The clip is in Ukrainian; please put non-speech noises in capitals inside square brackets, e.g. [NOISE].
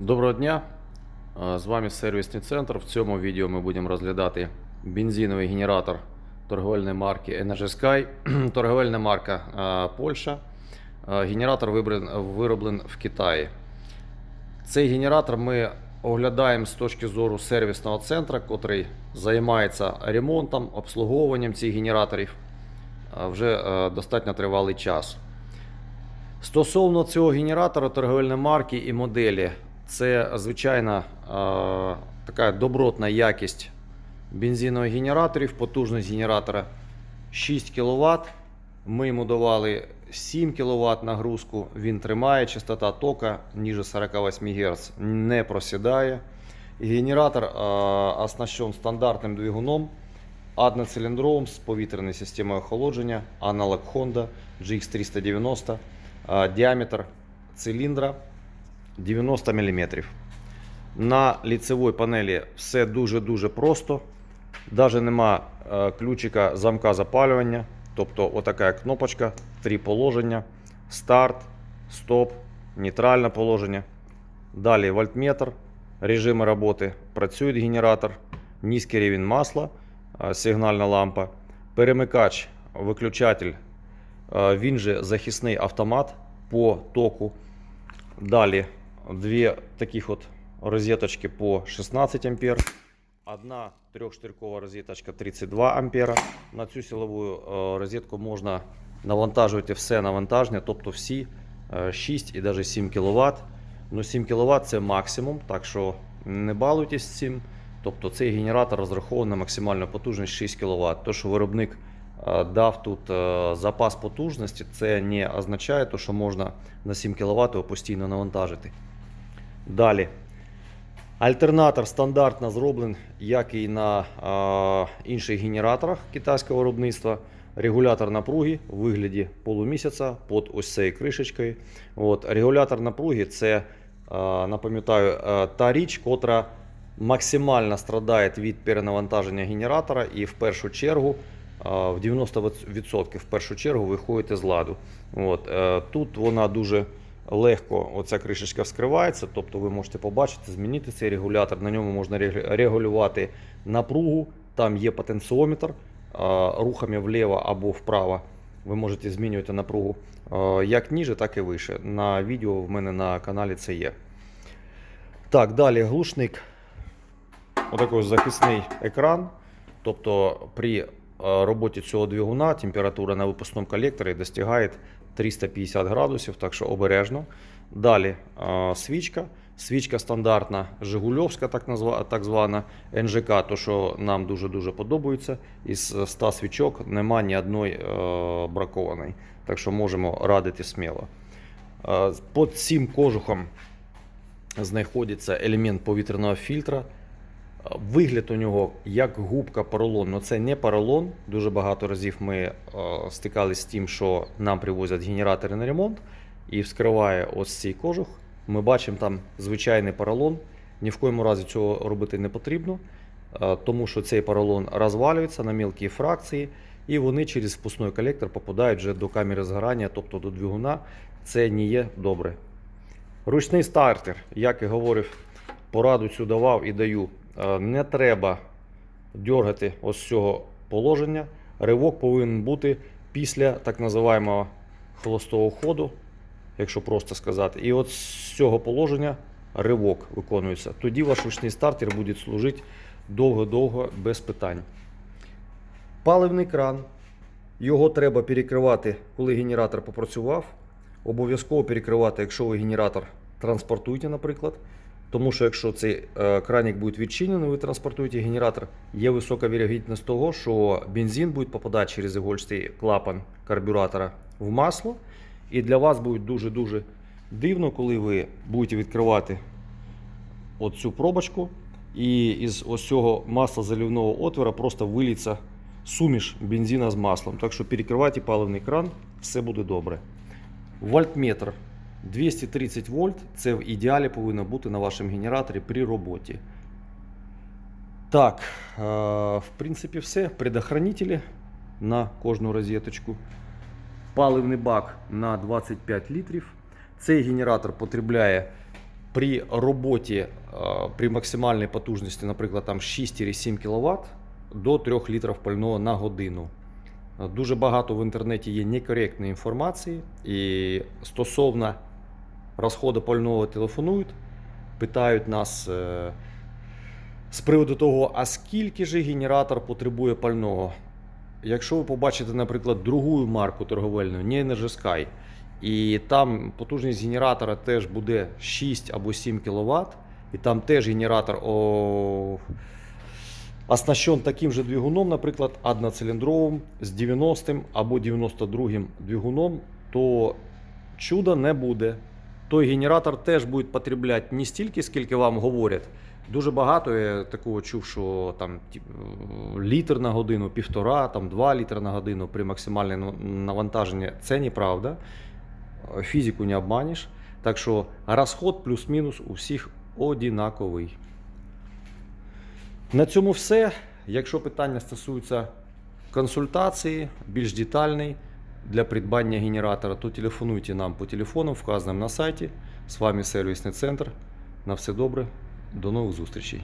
Доброго дня! З вами сервісний центр. В цьому відео ми будемо розглядати бензиновий генератор торговельної марки Energy Sky. [CLEARS THROAT] Торговельна марка Польща. Генератор вибран- вироблен в Китаї. Цей генератор ми оглядаємо з точки зору сервісного центру, який займається ремонтом, обслуговуванням цих генераторів вже достатньо тривалий час. Стосовно цього генератора торговельної марки і моделі, це звичайна е, така добротна якість бензинових генераторів, потужність генератора 6 кВт. Ми йому давали 7 кВт нагрузку, він тримає, частота тока ніже 48 Гц не просідає. Генератор е, оснащен стандартним двигуном одноциліндровим з повітряною системою охолодження, аналог Honda GX390, діаметр циліндра 90 мм. На ліцевій панелі все дуже-дуже просто. Навіть нема е, ключика замка запалювання. Тобто отака кнопочка, три положення: старт, стоп, нейтральне положення. Далі вольтметр, режими роботи. Працює генератор, низький рівень масла, е, сигнальна лампа, перемикач, виключатель. е, Він же захисний автомат по току. Далі дві таких от розеточки по 16 ампер. Одна трьохштиркова розеточка 32 ампера. На цю силову е, розетку можна навантажувати все навантаження, тобто всі е, 6 і навіть 7 кВт. Ну 7 кВт це максимум, так що не балуйтесь з цим. Тобто цей генератор розрахований на максимальну потужність 6 кВт. То, що виробник е, дав тут е, запас потужності, це не означає, що можна на 7 кВт його постійно навантажити. Далі. Альтернатор стандартно зроблений, як і на е, інших генераторах китайського виробництва. Регулятор напруги у вигляді полумісяця під ось цією кришечкою. От, регулятор напруги це, е, напам'ятаю, та річ, котра максимально страдає від перенавантаження генератора і в першу чергу, в 90% в першу чергу виходить з ладу. От, е, тут вона дуже легко оця кришечка вскривається, тобто ви можете побачити, змінити цей регулятор. На ньому можна регулювати напругу, там є потенціометр, рухами вліво або вправо. Ви можете змінювати напругу як ніже, так і вище. На відео в мене на каналі це є. Так, далі глушник. Отакий захисний екран. Тобто при роботі цього двигуна температура на випускному колекторі достигає 350 градусів, так що обережно. Далі свічка. Свічка стандартна Жигульовська, так, назва, так звана НЖК, то що нам дуже-дуже подобається. Із 100 свічок нема ні одної е, бракованої. Так що можемо радити сміло. Е, Під цим кожухом знаходиться елемент повітряного фільтра. Вигляд у нього як губка поролон, але це не поролон. Дуже багато разів ми е, стикалися з тим, що нам привозять генератори на ремонт і вскриває ось цей кожух. Ми бачимо там звичайний поролон. Ні в коєму разі цього робити не потрібно, е, тому що цей поролон розвалюється на мілкі фракції, і вони через впускний колектор попадають вже до камери згорання, тобто до двигуна. Це не є добре. Ручний стартер, як і говорив, пораду цю давав і даю. Е, Не треба дергати ось цього положення. Ривок повинен бути після так називаємо холостого ходу, якщо просто сказати. І от з цього положення ривок виконується. Тоді ваш ручний стартер буде служити довго-довго без питань. Паливний кран. Його треба перекривати, коли генератор попрацював. Обов'язково перекривати, якщо ви генератор транспортуєте, наприклад. Тому що якщо цей е, кранік буде відчинений, ви транспортуєте генератор, є висока вірогідність того, що бензин буде попадати через ігольстий клапан карбюратора в масло. І для вас буде дуже-дуже дивно, коли ви будете відкривати оцю пробочку, і із ось цього маслозалівного отвора просто виліться суміш бензина з маслом. Так що перекривайте паливний кран, все буде добре. Вольтметр 230 вольт це в ідеалі повинно бути на вашому генераторі при роботі. Так, е, в принципі, все. Предохранителі на кожну розеточку. Паливний бак на 25 літрів. Цей генератор потребляє при роботі е, при максимальній потужності, наприклад, там 6-7 кВт до 3 літрів пального на годину. Дуже багато в інтернеті є некоректної інформації, і стосовно розходу пального телефонують, питають нас е, з приводу того, а скільки же генератор потребує пального. Якщо ви побачите, наприклад, другу марку торговельну, не Energy і там потужність генератора теж буде 6 або 7 кВт, і там теж генератор о... оснащен таким же двигуном, наприклад, одноциліндровим з 90 або 92 двигуном, то чуда не буде. Той генератор теж буде потребляти не стільки, скільки вам говорять. Дуже багато я такого чув, що там е, літр на годину, півтора, там два літри на годину при максимальному навантаженні. Це неправда. Е, Фізику не обманеш. Так що розход плюс-мінус у всіх однаковий. На цьому все. Якщо питання стосуються консультації, більш детальної для придбання генератора, то телефонуйте нам по телефону, вказаному на сайті. З вами сервісний центр. На все добре. До нових зустрічей.